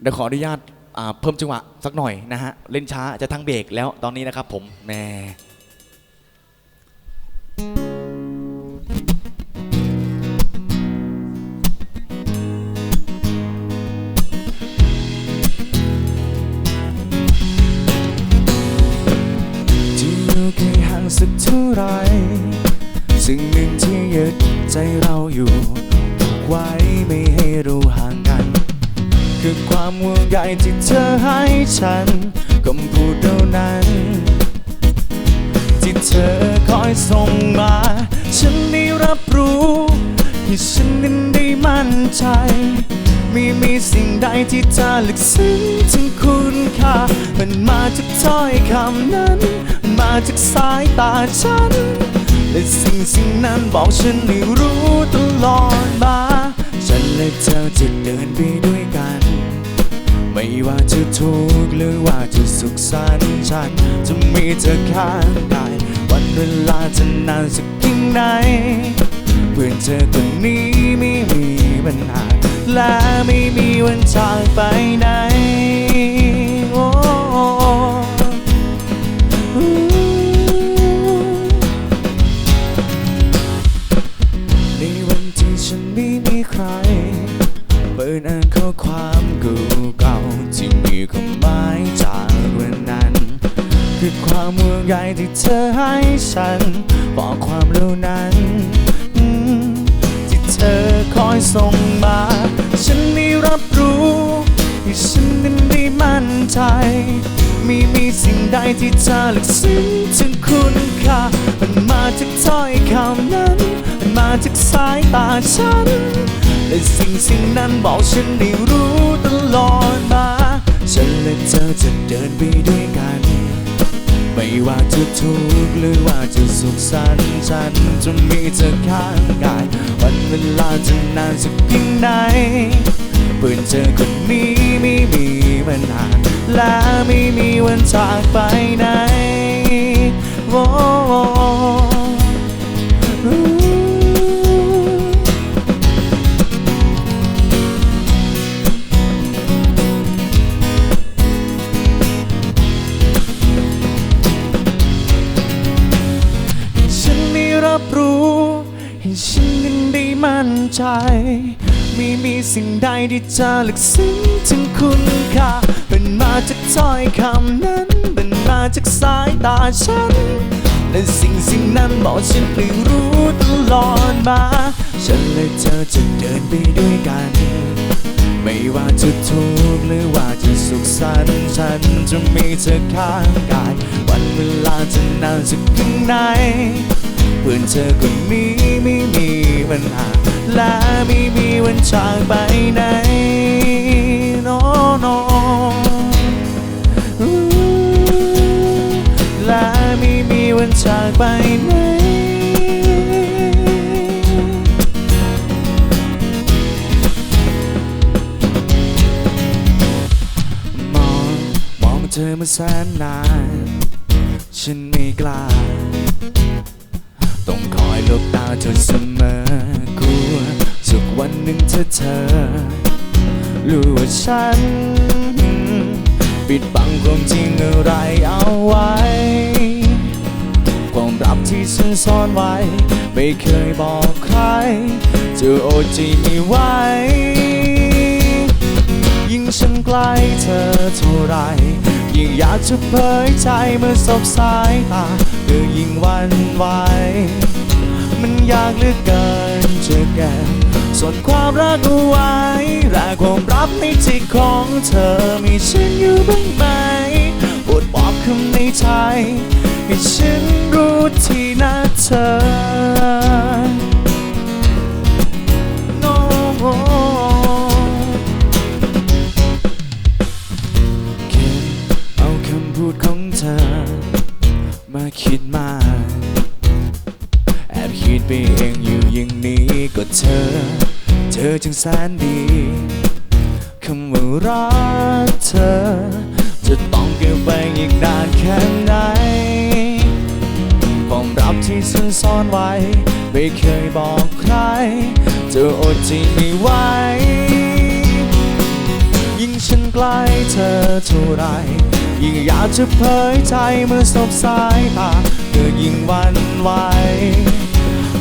เดี๋ยวขออนุญาตเพิ่มจังหวะสักหน่อยนะฮะ เล่นช้าจะทั้งเบรกแล้วตอนนี้นะครับผมแม่สักเท่าไรสิ่งหนึ่งที่ยึดใจเราอยู่ผูกไว้ไม่ให้เราห่า คือความห่วงใยที่เธอให้ฉันคำพูดเท่านั้น ที่เธอคอยส่งมา ฉันได้รับรู้ให้ฉันนั้นได้มั่นใจ ไม่มีสิ่งใดที่จะลึกซึ้งถึงคุณค่า มันมาจากถ้อยคำนั้น มาจากสายตาฉัน และสิ่งสิ่งนั้นบอกฉันให้รู้ตลอดมา ฉันและเธอจะเดินไปด้วย ว่าจะทุกข์หรือว่าจะสุขสันต์ฉันจะมีเธอข้างกายวันเวลาจะนานสักเพียงไหนเพื่อนเธอคนนี้ไม่มีปัญหา และไม่มีวันจากไปไหนในวันที่ฉันไม่มีใคร เปิดอ่านข้อความเก่า ที่มีความหมายจากวันนั้น คือความห่วงใยที่เธอให้ฉันบอกความเหล่านั้น ที่เธอคอยส่งมา ฉันได้รับรู้ให้ฉันนั้นได้มั่นใจไม่มีสิ่งใดที่จะลึกซึ้งถึงคุณค่ามันมาจากถ้อยคำนั้น มันมาจากสายตาฉันและสิ่งสิ่งนั้นบอกฉันได้รู้ เดินไปด้วยกัน ไม่ว่าจะทุกข์หรือว่าจะสุขสันต์ฉันจะมีเธอข้างกาย วันเวลาจะนานสักเพียงไหนเพื่อนเธอคนนี้ไม่มีปัญหาและไม่มีวันจากไปไหน ใจ ไม่มีสิ่งใดที่จะลึกซึ้งถึงคุณค่าเป็นมาจากถ้อยคำนั้นเป็นมาจากสายตาฉัน และสิ่งสิ่งนั้นบอกฉันให้รู้ตลอดมา ฉันและเธอจะเดินไปด้วยกัน ไม่ว่าจะทุกข์หรือว่าจะสุขสันต์ฉันจะมีเธอข้างกาย วันเวลาจะนานสักเพียงไหนเพื่อนเธอคนนี้ไม่มีปัญหา และไม่มีวันจากไปไหน no no และไม่มีวันจากไปไหนมองมองเธอมาแสนนาน ฉันไม่กล้า วันหนึ่งเธอเธอ รู้ว่าฉัน ปิดบังความจริงอะไรเอาไว้ ความลับที่ฉันซ่อนไว้ ไม่เคยบอกใคร จะโอดใจไม่ไหวยิ่งฉันใกล้เธอเท่าไร ยิ่งอยากจะเผยใจเมื่อสบสายตาเธอยิ่งวันไหวมันยากเหลือเกินจะแก่ ส่วนความรักเอาไว้และความรับในใจของเธอมีฉันอยู่บ้างไหมโปรดบอกคำในใจให้ฉันรู้ที่นะเธอ อจึงแสนดีคำว่ารักเธอ จะต้องเก็บไปอีกนานแค่ไหนความลับที่ฉันซ่อนไว้ ไม่เคยบอกใคร จะอดใจไม่ไหวยิ่งฉันใกล้เธอเท่าไร ยิ่งอยากจะเผยใจเมื่อสบสายตาเธอยิ่งวันไหว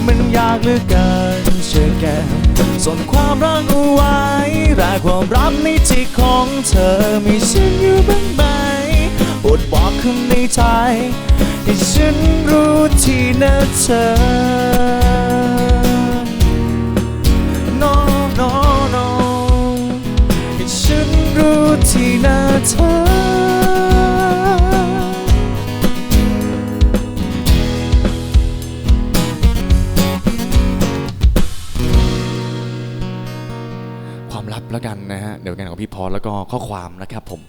มันยากเหลือเกิน อแก้มส่วนความรักเอาไว้แต่ความรักในจิตของเธอมีฉันอยู่บ้างไหมโปรดบอกคำในใจให้ฉันรู้ที่นะเธอ no no no ให้ฉันรู้ทีนะเธอ กันนะฮะเดี๋ยวกันของพี่พอแล้วก็ข้อความนะครับผม